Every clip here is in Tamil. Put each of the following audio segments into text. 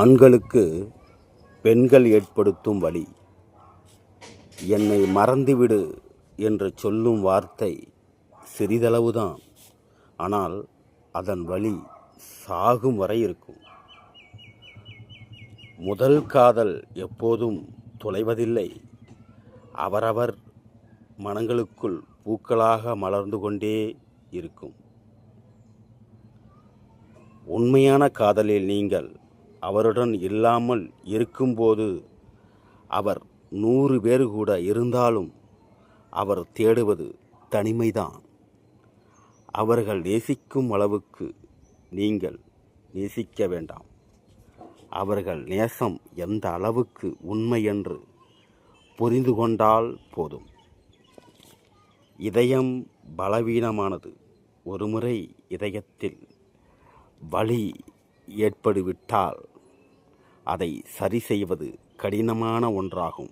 ஆண்களுக்கு பெண்கள் ஏற்படுத்தும் வழி என்னை மறந்துவிடு என்று சொல்லும் வார்த்தை சிறிதளவுதான். ஆனால் அதன் வழி சாகும் வரை இருக்கும். முதல் காதல் எப்போதும் தொலைவதில்லை. அவரவர் மனங்களுக்குள் பூக்களாக மலர்ந்து கொண்டே இருக்கும். உண்மையான காதலில் நீங்கள் அவருடன் இல்லாமல் இருக்கும்போது அவர் நூறு பேர் கூட இருந்தாலும் அவர் தேடுவது தனிமைதான். அவர்கள் நேசிக்கும் அளவுக்கு நீங்கள் நேசிக்க வேண்டாம். அவர்கள் நேசம் எந்த அளவுக்கு உண்மை என்று புரிந்து கொண்டால் போதும். இதயம் பலவீனமானது. ஒருமுறை இதயத்தில் வலி ஏற்படுவிட்டால் அதை சரி செய்வது கடினமான ஒன்றாகும்.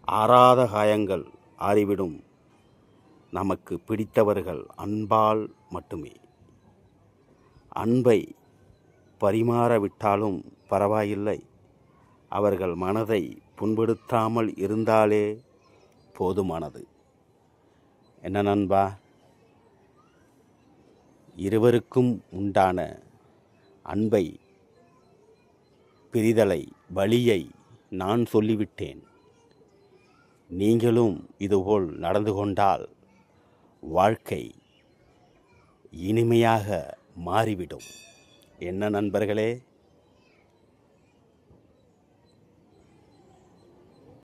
ஆறாத காயங்கள் ஆறிவிடும். நமக்கு பிடித்தவர்கள் அன்பால் மட்டுமே. அன்பை பரிமாறவிட்டாலும் பரவாயில்லை. அவர்கள் மனதை புண்படுத்தாமல் இருந்தாலே போதுமானது. என்ன நண்பா? இருவருக்கும் உண்டான அன்பை பிரிதலை வழியை நான் சொல்லிவிட்டேன். நீங்களும் இதுபோல் நடந்து கொண்டால் வாழ்க்கை இனிமையாக மாறிவிடும். என்ன நண்பர்களே?